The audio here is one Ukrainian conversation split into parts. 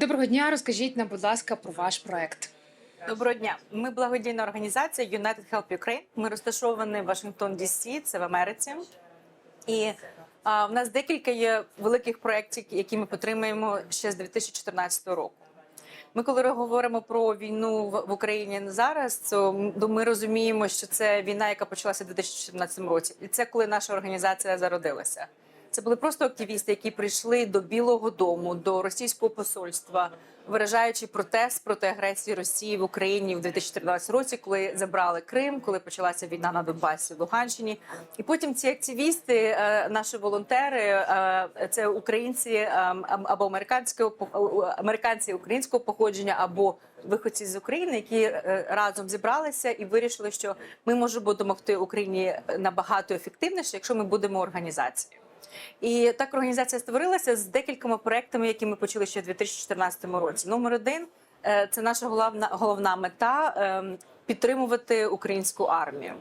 Доброго дня. Розкажіть нам, будь ласка, про ваш проект. Доброго дня. Ми благодійна організація United Help Ukraine. Ми розташовані в Вашингтон DC, це в Америці. І а, в нас декілька є великих проєктів, які ми підтримуємо ще з 2014 року. Ми, коли говоримо про війну в в Україні зараз, то ми розуміємо, що це війна, яка почалася у 2014 році, і це коли наша організація зародилася. Це були просто активісти, які прийшли до Білого Дому, до російського посольства, виражаючи протест проти агресії Росії в Україні в 2014 році, коли забрали Крим, коли почалася війна на Донбасі в Луганщині. І потім ці активісти, е, наші волонтери, е, це українці е, або американського американці українського походження, або виходці з України, які разом зібралися і вирішили, що ми можемо допомогти Україні набагато ефективніше, якщо ми будемо організацією. І так організація створилася з декількома проектами, які ми почали ще в 2014 році. Номер один е, це наша головна головна мета. ем, Підтримувати українську армію,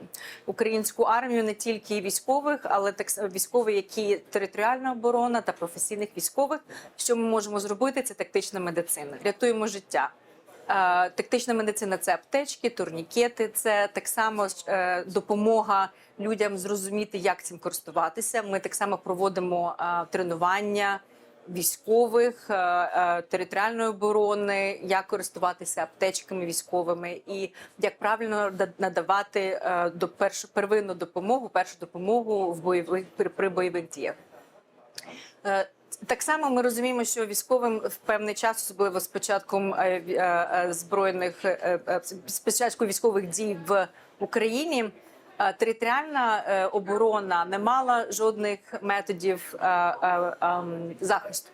українську армію не тільки військових, але так військових, які територіальна оборона та професійних військових. Що ми можемо зробити? Це тактична медицина. Рятуємо життя. Е, Тактична медицина це аптечки, турнікети, це так само е, допомога людям зрозуміти, як цим користуватися. Ми так само проводимо е, тренування військових територіальної оборони, як користуватися аптечками військовими і як правильно да- надавати до першу первинну допомогу, першу допомогу в бойових при бойових діях. Так само ми розуміємо, що військовим в певний час, особливо з початком е, е, е, збройних з початку військових дій в Україні. Територіальна оборона не мала жодних методів ем, захисту.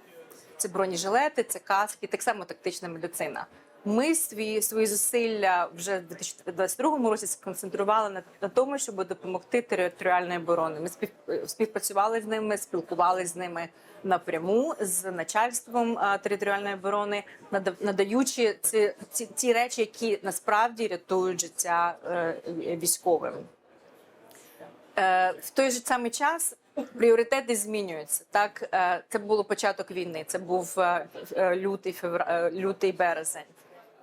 Це бронежилети, це каски, так само тактична медицина. Ми свої свої зусилля вже в 2022 році сконцентрували на, на тому, щоб допомогти територіальній обороні. Ми спів, співпрацювали з ними, спілкувалися з ними напряму з начальством а, територіальної оборони, нада- надаючи ці, ці, ці речі, які насправді рятують життя е, військовим. Е, в той же самий час пріоритети змінюються. Так, е, це було початок війни. Це був е, е, лютий, февр... е, лютий березень.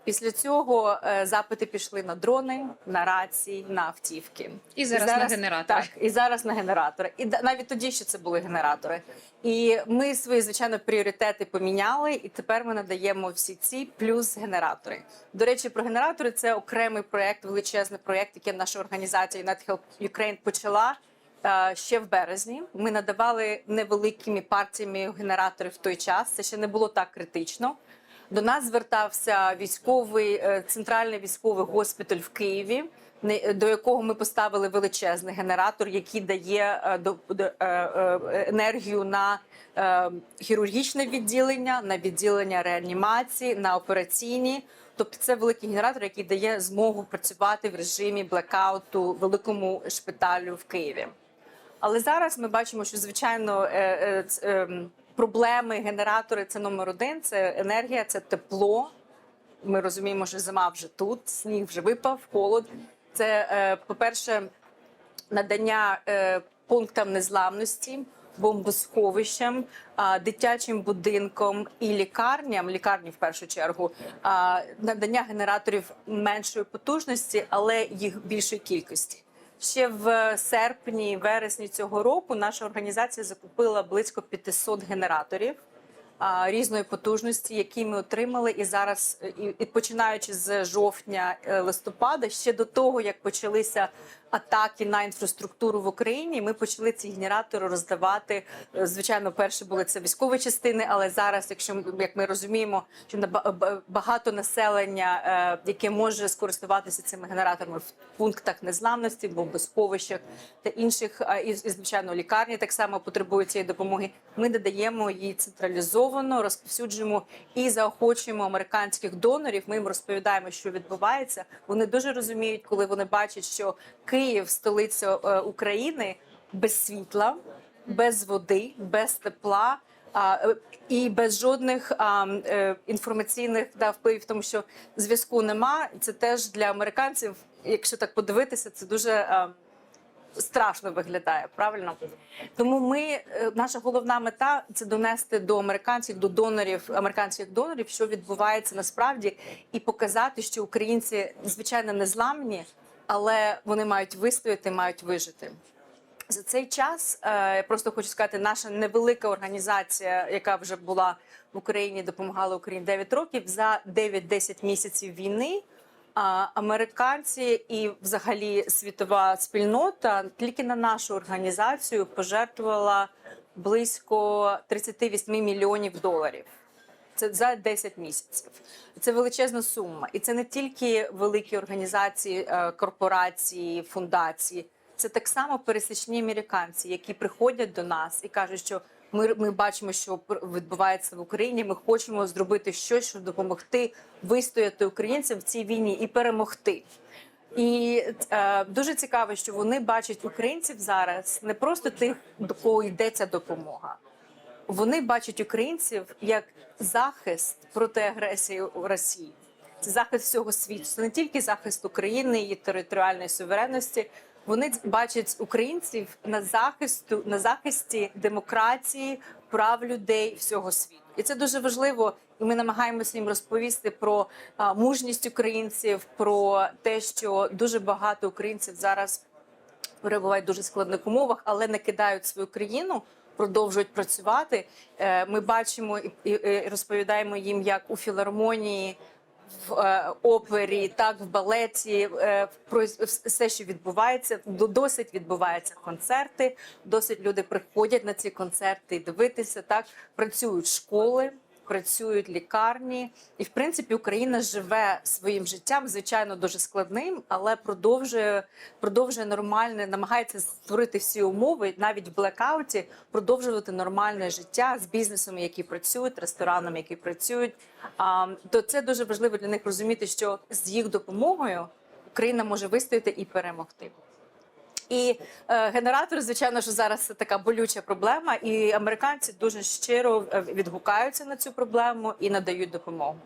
Після цього е, запити пішли на дрони, на рації, на автівки. І зараз на генератори. Так, і зараз на генератори. І навіть тоді ще це були генератори. І ми свої звичайно пріоритети поміняли, і тепер ми надаємо всі ці плюс генератори. До речі, про генератори це окремий проект, величезний проект, який наша організація United Help Ukraine почала. е, Ще в березні ми надавали невеликими партіями генераторів в той час. Це ще не було так критично. До нас звертався військовий е, центральний військовий госпіталь в Києві, до якого ми поставили величезний генератор, який дає е, е, енергію на хірургічне відділення, на відділення реанімації, на операційні. Тобто це великий генератор, який дає змогу працювати в режимі блекауту великому шпиталю в Києві. Але зараз ми бачимо, що звичайно ем, проблеми генератори це номер один. Це енергія, це тепло. Ми розуміємо, що зима вже тут, сніг вже випав, холод. Це, е, по-перше, надання е, пунктам незламності, бомбосховищам, дитячим будинкам і лікарням, лікарні в першу чергу, надання генераторів меншої потужності, але їх більшої кількості. Ще в серпні, вересні цього року наша організація закупила близько 500 генераторів а, різної потужності, які ми отримали, і зараз, і, і починаючи з жовтня е, листопада, ще до того як почалися атаки на інфраструктуру в Україні, ми почали ці генератори роздавати. Е, Звичайно, перші були це військові частини, але зараз, якщо як ми розуміємо, що багато населення, е, яке може скористуватися цими генераторами в пунктах незламності, бомбосховищах та інших, і, і звичайно, лікарні так само потребують цієї допомоги. Ми додаємо її централізовано, розповсюджуємо і заохочуємо американських донорів. Ми їм розповідаємо, що відбувається. Вони дуже розуміють, коли вони бачать, що Київ, столиця е, України, без світла, без води, без тепла. А, і без жодних а, е, інформаційних да, впливів, тому що зв'язку нема. І це теж для американців, якщо так подивитися, це дуже а, страшно виглядає. Правильно, тому ми е, наша головна мета це донести до американців, до донорів, американських донорів, що відбувається насправді, і показати, що українці звичайно не зламні, але вони мають вистояти, мають вижити. За цей час е, я просто хочу сказати, наша невелика організація, яка вже була в Україні, допомагала Україні 9 років за 9-10 місяців війни. Американці і, взагалі, світова спільнота тільки на нашу організацію пожертвувала близько 38 мільйонів доларів. Це за 10 місяців. Це величезна сума, і це не тільки великі організації, е, корпорації, фундації. Це так само пересічні американці, які приходять до нас і кажуть, що ми, ми бачимо, що відбувається в Україні. Ми хочемо зробити щось, щоб допомогти вистояти українцям в цій війні і перемогти. І е, дуже цікаво, що вони бачать українців зараз не просто тих, до кого йде ця допомога. Вони бачать українців як захист проти агресії Росії. Це захист всього світу. Це не тільки захист України, її територіальної суверенності. Вони бачать українців на захисту на захисті демократії, прав людей всього світу. І це дуже важливо. І ми намагаємося їм розповісти про а, мужність українців, про те, що дуже багато українців зараз перебувають в дуже складних умовах, але не кидають свою країну, продовжують працювати. Е, Ми бачимо і- розповідаємо їм, як у філармонії. В е, опері, так в балеті, е, про все, що відбувається, до- досить відбуваються концерти. Досить люди приходять на ці концерти дивитися. Так працюють школи, працюють лікарні, і в принципі Україна живе своїм життям, звичайно, дуже складним, але продовжує продовжує нормальне, намагається створити всі умови, навіть в блекауті, продовжувати нормальне життя з бізнесами, які працюють, ресторанами, які працюють. А, то це дуже важливо для них розуміти, що з їх допомогою Україна може вистояти і перемогти. І е, генератор, звичайно, що зараз така болюча проблема, і американці дуже щиро е, відгукаються на цю проблему і надають допомогу.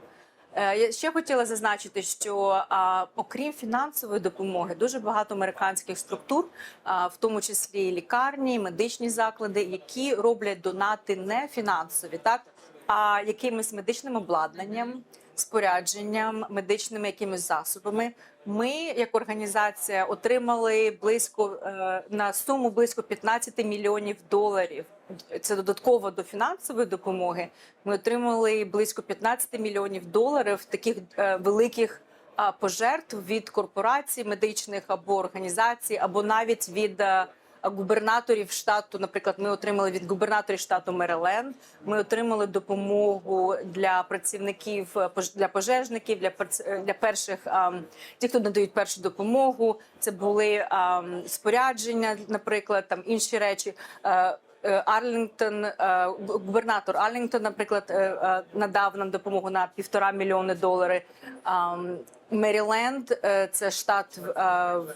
Е, Я ще хотіла зазначити, що а, окрім фінансової допомоги, дуже багато американських структур, а, в тому числі лікарні, медичні заклади, які роблять донати не фінансові, так а якимось медичним обладнанням, спорядженням, медичними якимись засобами. Ми, як організація, отримали близько е, на суму близько 15 мільйонів доларів. Це додатково до фінансової допомоги. Ми отримали близько 15 мільйонів доларів таких е, великих пожертв від корпорацій медичних або організацій, або навіть від е, губернаторів штату. Наприклад, ми отримали від губернаторів штату Мериленд. Ми отримали допомогу для працівників для пожежників, для для перших ті, хто надають першу допомогу. Це були спорядження, наприклад, там інші речі. Е, е, Арлінгтон, е, губернатор Арлінгтон, наприклад, надав нам допомогу на півтора мільйони доларів. Меріленд, е, це штат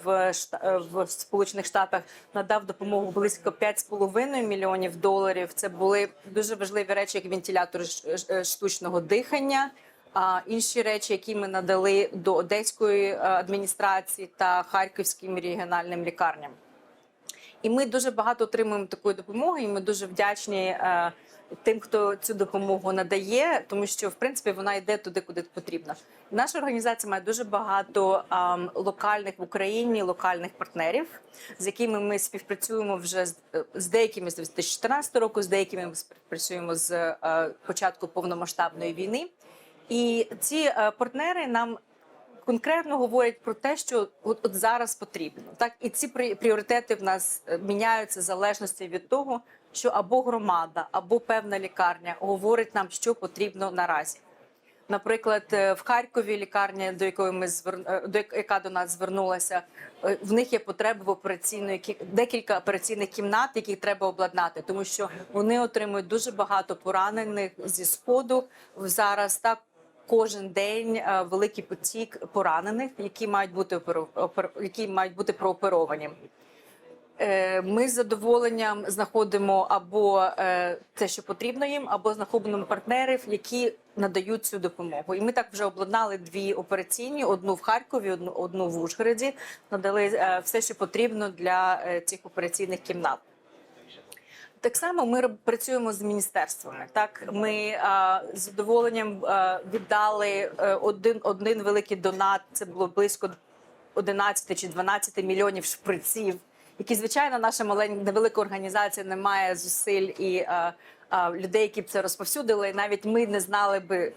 в- е, е, в Сполучених Штатах, надав допомогу близько 5,5 мільйонів доларів. Це були дуже важливі речі, як ш- штучного дихання. А інші речі, які ми надали до Одеської адміністрації та Харківським регіональним лікарням. І ми дуже багато отримуємо такої допомоги, і ми дуже вдячні е, тим, хто цю допомогу надає, тому що в принципі вона йде туди, куди потрібно. Наша організація має дуже багато локальних в Україні локальних партнерів, з якими ми співпрацюємо вже з, з деякими з 2014 року, з деякими ми співпрацюємо з е, початку повномасштабної війни. І ці е, партнери нам конкретно говорять про те, що от, от зараз потрібно. Так і ці прі- пріоритети в нас е, міняються в залежності від того, що або громада, або певна лікарня говорить нам, що потрібно наразі. Наприклад, е, в Харкові лікарня, до якої ми звер... е, до яка до нас звернулася, в них є потреба в операційної кі- декілька операційних кімнат, які треба обладнати, тому що вони отримують дуже багато поранених зі сходу зараз. Так кожен день е, великий потік поранених, які мають бути які мають бути прооперовані. е, ми з задоволенням знаходимо або е, те, що потрібно їм, або знаходимо партнерів, які надають цю допомогу. І ми так вже обладнали дві операційні: одну в Харкові, одну, одну в Ужгороді. Надали все, що потрібно для цих операційних кімнат. Так само ми працюємо з міністерствами. Так ми а, з задоволенням а, віддали е, один, один великий донат. Це було близько 11 чи 12 мільйонів шприців, які звичайно наша маленька невелика організація не має зусиль і а, а, людей, які б це розповсюдили. Навіть ми не знали би.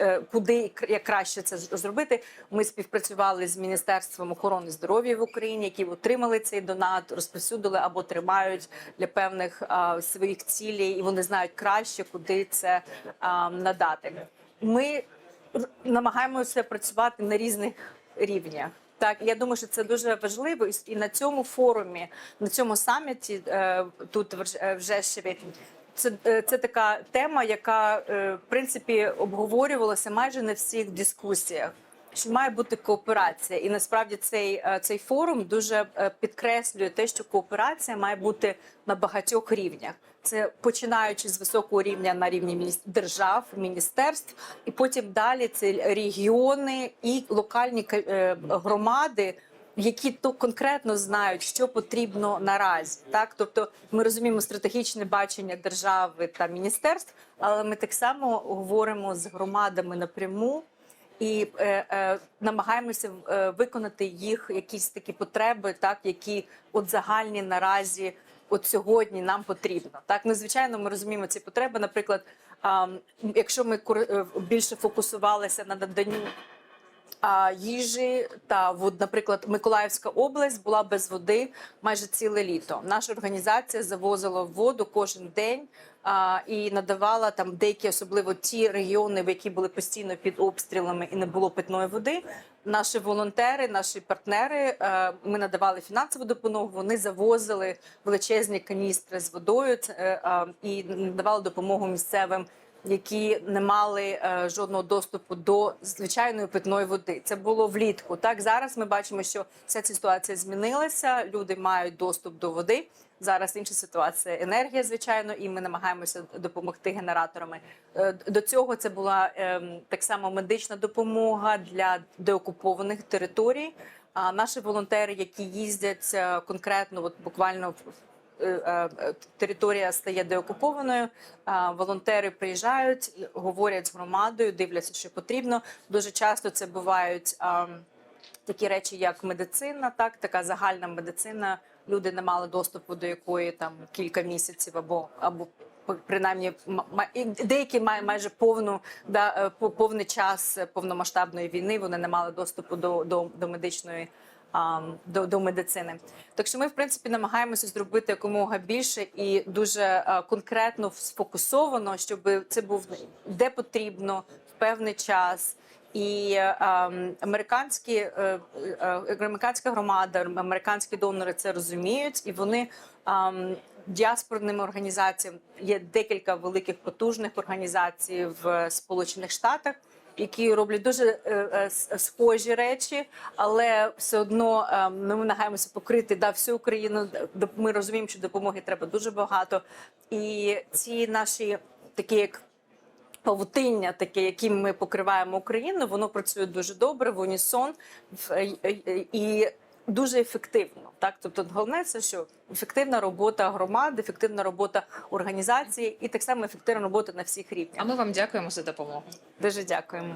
Е, Куди як краще це зробити? Ми співпрацювали з міністерством охорони здоров'я в Україні, які отримали цей донат, розповсюдили або тримають для певних а, своїх цілей, і вони знають краще, куди це а, надати. Ми намагаємося працювати на різних рівнях. Так, я думаю, що це дуже важливо, і на цьому форумі, на цьому саміті е, тут в Рж- е. Це, е, це така тема, яка е, в принципі обговорювалася майже на всіх дискусіях. Що має бути кооперація, і насправді цей, е, цей форум дуже підкреслює те, що кооперація має бути на багатьох рівнях. Це починаючи з високого рівня на рівні держав, міністерств, і потім далі це регіони і локальні ка- громади, які то конкретно знають, що потрібно наразі. Так, тобто ми розуміємо стратегічне бачення держави та міністерств, але ми так само говоримо з громадами напряму і е, е, намагаємося е, виконати їх якісь такі потреби, так які от загальні наразі. От сьогодні нам потрібно так. Ну, звичайно, ми розуміємо ці потреби. Наприклад, а, якщо ми е, більше фокусувалися на наданню а, їжі та вод, наприклад, Миколаївська область була без води майже ціле літо. Наша організація завозила воду кожен день а, і надавала там деякі, особливо ті регіони, в які були постійно під обстрілами і не було питної води. Наші волонтери, наші партнери, е, ми надавали фінансову допомогу. Вони завозили величезні каністри з водою е, а, і надавали допомогу місцевим які не мали е, жодного доступу до звичайної питної води. Це було влітку. Так зараз ми бачимо, що вся ця ситуація змінилася. Люди мають доступ до води. Зараз інша ситуація енергія, звичайно, і ми намагаємося допомогти генераторами. Е, До цього це була ем, так само медична допомога для деокупованих територій. А наші волонтери, які їздять е, конкретно, от буквально територія стає деокупованою. Волонтери приїжджають, говорять з громадою, дивляться, що потрібно. Дуже часто це бувають такі речі, як медицина, так така загальна медицина. Люди не мали доступу до якої там кілька місяців або або принаймні деякі мають майже повну да, е, по- повний час повномасштабної війни. Вони не мали доступу до, до, до медичної до, до медицини. Так що ми, в принципі, намагаємося зробити якомога більше і дуже конкретно сфокусовано, щоб це був де потрібно в певний час. І а, американські е, е, американська громада, американські донори це розуміють, і вони а, діаспорними організаціями є декілька великих потужних організацій в Сполучених Штатах які роблять дуже е, е, схожі речі, але все одно е, ми намагаємося покрити да, всю Україну. Ми розуміємо, що допомоги треба дуже багато. І ці наші такі як павутиння, таке, яким ми покриваємо Україну, воно працює дуже добре в унісон е, і дуже ефективно. Так, тобто, головне це що ефективна робота громади, ефективна робота організації і так само ефективна робота на всіх рівнях. А ми вам дякуємо за допомогу. Дуже дякуємо.